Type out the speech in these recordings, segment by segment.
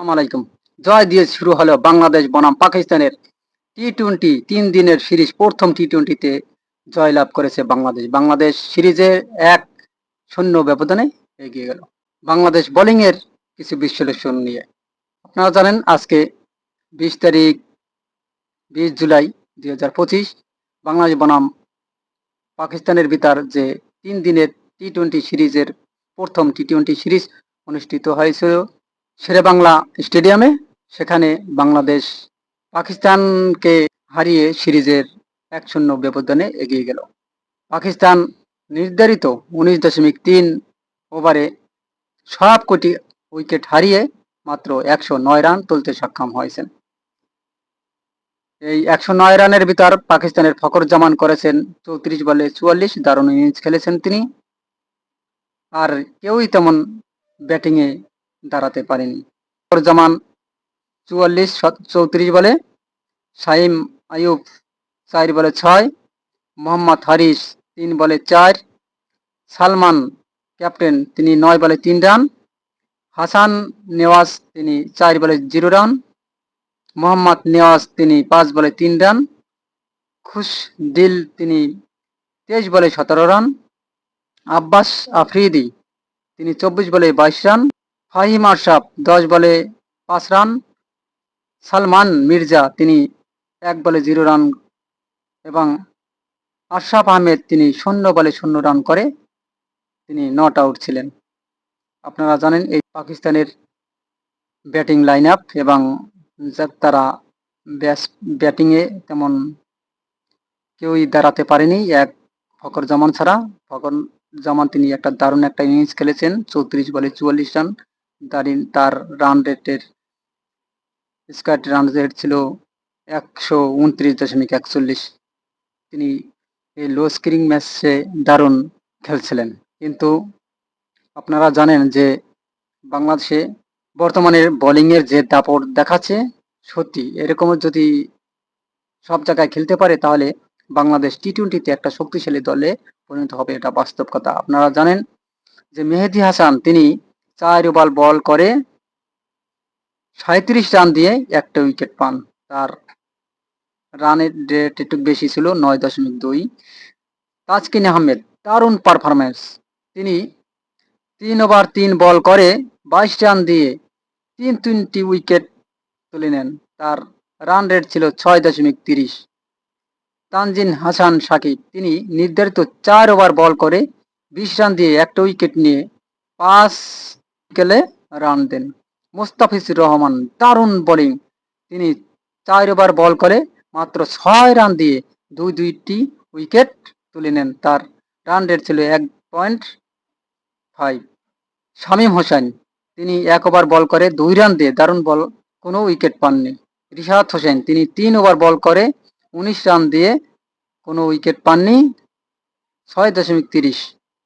আসসালামু আলাইকুম। জয় দিয়ে শুরু হলো বাংলাদেশ, বনাম পাকিস্তানের টি টোয়েন্টি তিন দিনের সিরিজ, প্রথম টি টোয়েন্টিতে জয়লাভ করেছে বাংলাদেশ। বাংলাদেশ সিরিজে এক শূন্য ব্যবধানে এগিয়ে গেল। বাংলাদেশ বোলিং এর কিছু বিশ্লেষণ নিয়ে। আপনারা জানেন, আজকে বিশ তারিখ, বিশ জুলাই দুই হাজার পঁচিশ, বাংলাদেশ বনাম পাকিস্তানের ভিতর যে তিন দিনের টি টোয়েন্টি সিরিজের প্রথম টি টোয়েন্টি সিরিজ অনুষ্ঠিত হয়েছিল শেরে বাংলা স্টেডিয়ামে সেখানে বাংলাদেশ পাকিস্তানকে হারিয়ে সিরিজের এক শূন্য ব্যবধানে এগিয়ে গেল। পাকিস্তান নির্ধারিত উনিশ দশমিক তিন ওভারে সব কোটি উইকেট হারিয়ে মাত্র একশো নয় রান তুলতে সক্ষম হয়েছেন। এই একশো নয় রানের ভিতর পাকিস্তানের ফকর জামান করেছেন চৌত্রিশ বলে চুয়াল্লিশ দারুণ ইনিংস খেলেছেন তিনি। আর কেউই তেমন ব্যাটিংয়ে দাঁড়াতে পারেনি। জামান চুয়াল্লিশ চৌত্রিশ বলে, শাহিম আয়ুব চার বলে ছয়, মোহাম্মদ হারিস তিন বলে চার, সালমান ক্যাপ্টেন তিনি নয় বলে তিন রান, হাসান নেওয়াজ তিনি চার বলে জিরো রান, মোহাম্মদ নেওয়াজ তিনি পাঁচ বলে তিন রান খুশ দিল তিনি তেইশ বলে সতেরো রান, আব্বাস আফ্রিদি তিনি চব্বিশ বলে বাইশ রান ফাহিম আশরাফ, দশ বলে পাঁচ রান। সালমান মির্জা, তিনি এক বলে জিরো রান এবং আশরাফ আহমেদ, তিনি শূন্য বলে শূন্য রান করে। তিনি নট আউট ছিলেন। আপনারা জানেন এই পাকিস্তানের ব্যাটিং লাইন আপ এবং তারা ব্যাস, ব্যাটিংয়ে তেমন কেউই দাঁড়াতে পারেনি। এক ফকর জামান ছাড়া। ফকর জামান তিনি একটা দারুণ একটা ইনিংস খেলেছেন, চৌত্রিশ বলে চুয়াল্লিশ রান। তার রান রেটের স্কোয়াড রান রেট ছিল একশো উনত্রিশ দশমিক একচল্লিশ। তিনি এই লো স্ক্রিং ম্যাচে দারুণ খেলছিলেন। কিন্তু আপনারা জানেন যে বাংলাদেশে বর্তমানে বোলিংয়ের যে দাপট দেখাচ্ছে, সত্যি এরকম যদি সব জায়গায় খেলতে পারে, তাহলে বাংলাদেশ টি টোয়েন্টিতে একটা শক্তিশালী দলে পরিণত হবে এটা বাস্তব কথা। আপনারা জানেন যে মেহেদি হাসান, তিনি চার ওভার বল করে সাঁত্রিশ রান দিয়ে একটা উইকেট পান। তার রানের রেট একটু বেশি ছিল নয় দশমিক দুই। তাজকিন আহমেদ দারুণ পারফরমেন্স তিনি তিন ওভার তিন বল করে বাইশ রান দিয়ে তিন তিনটি উইকেট তুলে নেন। তার রান রেট ছিল ছয় দশমিক তিরিশ। তানজিন হাসান সাকিব, তিনি নির্ধারিত চার ওভার বল করে বিশ রান দিয়ে একটা উইকেট নিয়ে পাঁচ গেলে রান দেন। মোস্তাফিজুর রহমান দারুণ বোলিং তিনি চার ওভার বল করে মাত্র ছয় রান দিয়ে দুই দুইটি উইকেট তুলে নেন। তার রান রেট ছিল এক পয়েন্ট ফাইভ শামীম হোসেন, তিনি এক ওভার বল করে দুই রান দিয়ে দারুণ বল কোনো উইকেট পাননি। রিশাদ হোসেন, তিনি তিন ওভার বল করে উনিশ রান দিয়ে কোনো উইকেট পাননি। ছয় দশমিক তিরিশ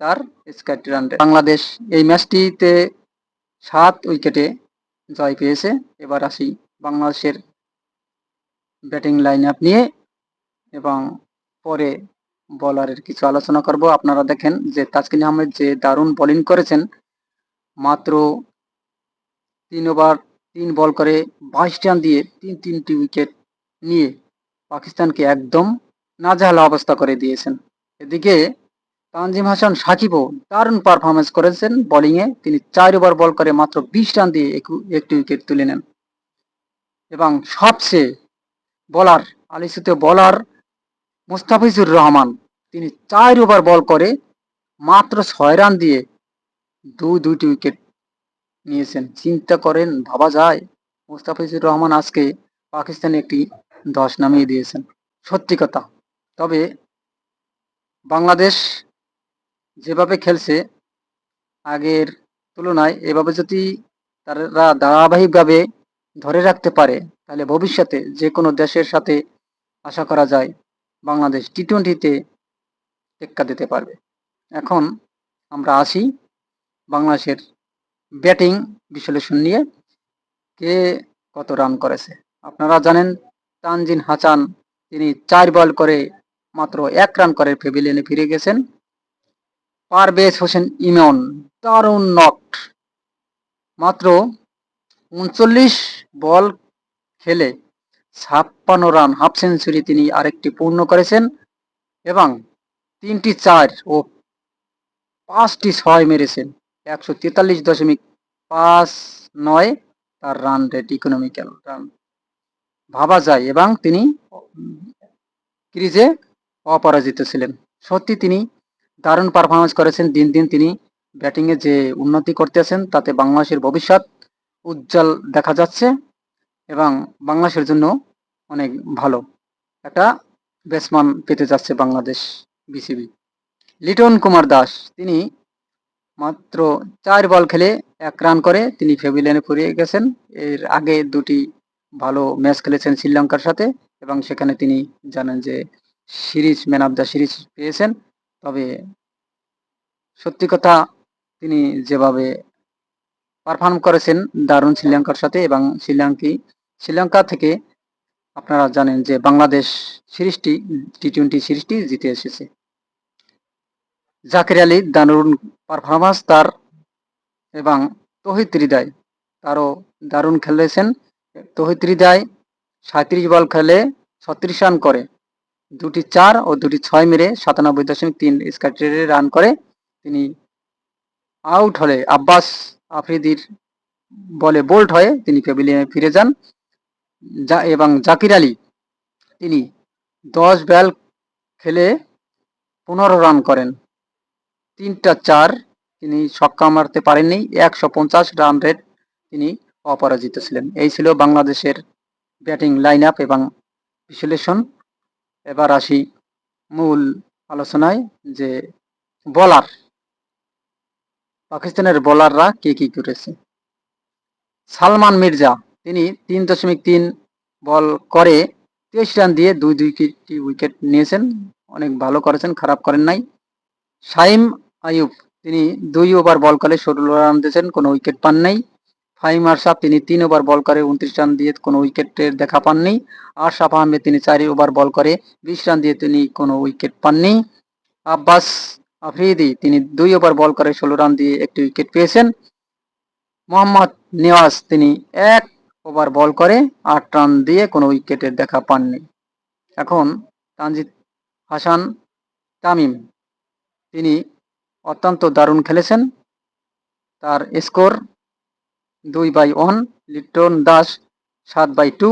তার স্কোয়াড রান বাংলাদেশ এই ম্যাচটিতে সাত উইকেটে জয় পেয়েছে। এবার আসি বাংলাদেশের ব্যাটিং লাইন আপ নিয়ে এবং পরে বলারের কিছু আলোচনা করব। আপনারা দেখেন যে তাজকিন আহমেদ যে দারুণ বোলিং করেছেন, মাত্র তিন ওভার তিন বল করে বাইশ রান দিয়ে তিন, তিনটি উইকেট নিয়ে পাকিস্তানকে একদম নাজেহাল অবস্থা করে দিয়েছেন। এদিকে তানজিম হাসান সাকিবও দারুণ পারফরমেন্স করেছেন বোলিংয়ে তিনি চার ওভার বল করে মাত্র বিশ রান দিয়ে একটি উইকেট তুলে নেন। এবং সবচেয়ে বলার আলিসুতে বলার মুস্তাফিজুর রহমান, তিনি চার ওভার বল করে মাত্র ছয় রান দিয়ে দু দুইটি উইকেট নিয়েছেন। চিন্তা করেন, ভাবা যায়, মুস্তাফিজুর রহমান আজকে পাকিস্তানে একটি দশ নামিয়ে দিয়েছেন। সত্যি কথা। তবে বাংলাদেশ যেভাবে খেলছে আগের তুলনায়, এভাবে যদি তারা ধারাবাহিকভাবে ধরে রাখতে পারে, তাহলে ভবিষ্যতে যে কোনো দেশের সাথে আশা করা যায় বাংলাদেশ টি টোয়েন্টিতে টেক্কা দিতে পারবে। এখন আমরা আসি বাংলাদেশের ব্যাটিং বিশ্লেষণ নিয়ে, কে কত রান করেছে। আপনারা জানেন, তানজিন হাসান, তিনি চার বল করে মাত্র এক রান করে ফেভিলিয়নে ফিরে গেছেন। পারভেজ হোসেন ইমন দারুণ নট। মাত্র উনচল্লিশ বল খেলে ছাপ্পান্ন রান, হাফ সেঞ্চুরি তিনি আরেকটি পূর্ণ করেছেন এবং তিনটি চার ও পাঁচটি ছয় মেরেছেন। একশো তেতাল্লিশ দশমিক পাঁচ নয় তার রান রেট ইকোনমিক্যাল রান ভাবা যায় এবং তিনি ক্রিজে অপরাজিত ছিলেন। সত্যি তিনি দারুণ পারফরমেন্স করেছেন। দিন দিন তিনি ব্যাটিংয়ে যে উন্নতি করতেছেন, তাতে বাংলাদেশের ভবিষ্যৎ উজ্জ্বল দেখা যাচ্ছে এবং বাংলাদেশের জন্য অনেক ভালো। একটা ব্যাটসম্যান পেতে যাচ্ছে বাংলাদেশ বিসিবি লিটন কুমার দাস, তিনি মাত্র চার বল খেলে এক রান করে, তিনি ফেভিলিয়নে ফুরিয়ে গেছেন। এর আগে দুটি ভালো ম্যাচ খেলেছেন শ্রীলঙ্কার সাথে এবং সেখানে তিনি জানেন যে series man of the series পেয়েছেন। তবে সত্যি কথা, তিনি যেভাবে পারফর্ম করেছেন দারুণ শ্রীলঙ্কার সাথে এবং শ্রীলঙ্কি, শ্রীলঙ্কা থেকে আপনারা জানেন যে বাংলাদেশ সিরিজটি টি টোয়েন্টি সিরিজটি জিতে এসেছে। জাকির আলী দারুণ পারফরমেন্স তার এবং তহিদ হৃদয় তারও দারুণ খেলেছেন। তহিদ হৃদয় সাঁত্রিশ বল খেলে ছত্রিশ রান করে। দুটি চার ও দুটি ছয় মেরে সাতানব্বই দশমিক তিন স্কাটে রান করে। তিনি আউট হলে আব্বাস আফ্রিদির বলে বোল্ড হয়ে তিনি প্যাভিলিয়নে ফিরে যান। যা এবং জাকির আলী তিনি দশ বল খেলে পনেরো রান করেন। তিনটা চার তিনি ছক্কা মারতে পারেননি, একশো পঞ্চাশ রান রেট তিনি অপরাজিত ছিলেন। এই ছিল বাংলাদেশের ব্যাটিং লাইন আপ এবং বিশ্লেষণ। এবার আসি মূল আলোচনায় যে বলার, পাকিস্তানের বোলাররা কে কি করেছে? সালমান মির্জা, তিনি তিন দশমিক তিন বল করে তেইশ রান দিয়ে দুই দুই উইকেট নিয়েছেন, অনেক ভালো করেছেন, খারাপ করেন নাই। শাইম আয়ুব তিনি দুই ওভার বল করে ষোলো রান দিয়েছেন, কোনো উইকেট পান নাই। ফাইম আরশাফ তিনি তিন ওভার বল করে উনত্রিশ রান দিয়ে কোনো উইকেটের দেখা পাননি। আরশাফ আহমেদ, তিনি চারি ওভার বল করে বিশ রান দিয়ে তিনি কোনো উইকেট পাননি। আব্বাস আফ্রিদি, তিনি দুই ওভার বল করে ষোলো রান দিয়ে একটি উইকেট পেয়েছেন। মোহাম্মদ নেওয়াজ, তিনি এক ওভার বল করে আট রান দিয়ে কোনো উইকেটের দেখা পাননি। এখন তানজিদ হাসান তামিম, তিনি অত্যন্ত দারুণ খেলেছেন। তার স্কোর দুই বাই ওয়ান লিটন দাস সাত বাই টু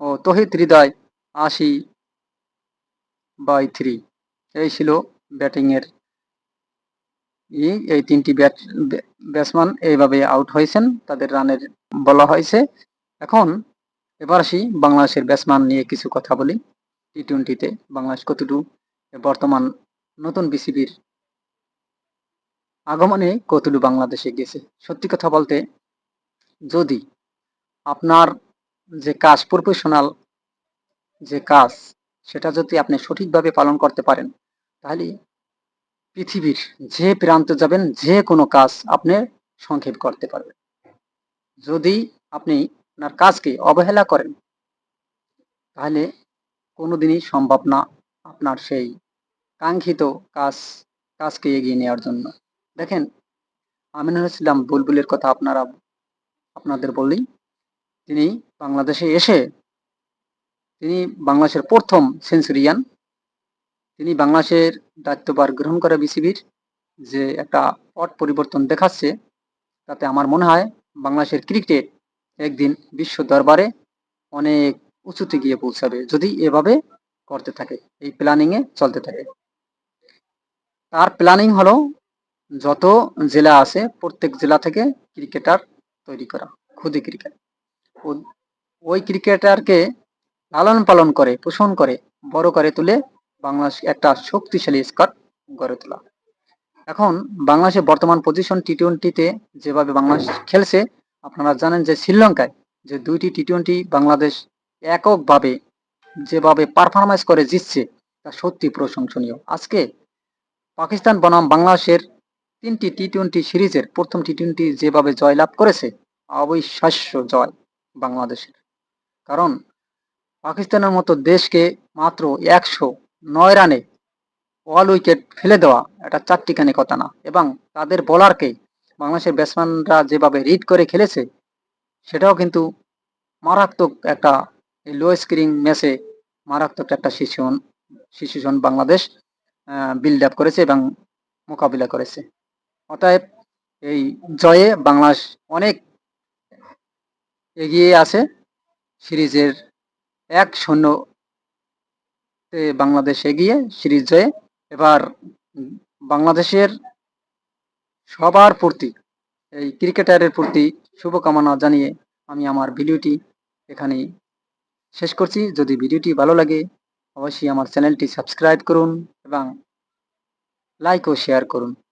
ও তহিদ হৃদয় আশি বাই থ্রি। এই ছিল ব্যাটিংয়ের ই, এই তিনটি ব্যাট ব্যাটসম্যান এইভাবে আউট হয়েছেন, তাদের রানের বলা হয়েছে। এখন এবার আসি বাংলাদেশের ব্যাটসম্যান নিয়ে কিছু কথা বলি। টি টোয়েন্টিতে বাংলাদেশ কতটুকু বর্তমান নতুন বিসিবির আগমনে কতটুকু বাংলাদেশে গেছে। সত্যি কথা বলতে যদি আপনার যে কাজ প্রফেশনাল যে কাজ, সেটা যদি আপনি সঠিকভাবে পালন করতে পারেন, তাহলে পৃথিবীর যে প্রান্তে যাবেন, যে কোনো কাজ আপনি সংক্ষেপ করতে পারবেন। যদি আপনি আপনার কাজকে অবহেলা করেন, তাহলে কোনোদিনই সম্ভব না আপনার সেই কাঙ্ক্ষিত কাজ, কাজকে এগিয়ে নেওয়ার জন্য। দেখেন, আমিনুল ইসলাম বুলবুলের কথা আপনারা আপনাদের বললেই, তিনি বাংলাদেশে এসে তিনি বাংলাদেশের প্রথম সেঞ্চুরিয়ান। তিনি বাংলাদেশের দায়িত্বভার গ্রহণ করে বিসিবির যে একটা পট পরিবর্তন দেখাচ্ছে, তাতে আমার মনে হয় বাংলাদেশের ক্রিকেট একদিন বিশ্ব দরবারে অনেক উঁচুতে গিয়ে পৌঁছাবে, যদি এভাবে করতে থাকে, এই প্ল্যানিংয়ে চলতে থাকে। তার প্ল্যানিং হলো, যত জেলা আছে, প্রত্যেক জেলা থেকে ক্রিকেটার তৈরি করা খুদি ক্রিকেট। ওই ক্রিকেটারকে লালন পালন করে, পোষণ করে, বড় করে তুলে বাংলাদেশ একটা শক্তিশালী স্কট গড়ে তোলা। এখন বাংলাদেশের বর্তমান পজিশন টি টোয়েন্টিতে যেভাবে বাংলাদেশ খেলছে, আপনারা জানেন যে শ্রীলঙ্কায় যে দুইটি টি টোয়েন্টি বাংলাদেশ এককভাবে যেভাবে পারফরমেন্স করে জিতছে, তা সত্যি প্রশংসনীয়। আজকে পাকিস্তান বনাম বাংলাদেশের তিনটি টি টোয়েন্টি সিরিজের প্রথম টি টোয়েন্টি যেভাবে জয়লাভ করেছে, অবিশ্বাস্য জয় বাংলাদেশের। কারণ পাকিস্তানের মতো দেশকে মাত্র একশো নয় রানে অল উইকেট ফেলে দেওয়া এটা চারটিখানি কথা না। এবং তাদের বোলারকে বাংলাদেশের ব্যাটসম্যানরা যেভাবে রিড করে খেলেছে, সেটাও কিন্তু মারাত্মক একটা লো স্ক্রিং ম্যাচে মারাত্মক একটা situation situation Bangladesh build up করেছে এবং মোকাবিলা করেছে। অতএব এই জয়ে বাংলাদেশ অনেক এগিয়ে আছে। সিরিজের এক শূন্য বাংলাদেশ এগিয়ে সিরিজ জয়ে। এবার বাংলাদেশের সবার প্রতি, এই ক্রিকেটারের প্রতি শুভকামনা জানিয়ে আমি আমার ভিডিওটি এখানেই শেষ করছি। যদি ভিডিওটি ভালো লাগে, অবশ্যই আমার চ্যানেলটি সাবস্ক্রাইব করুন এবং লাইক ও শেয়ার করুন।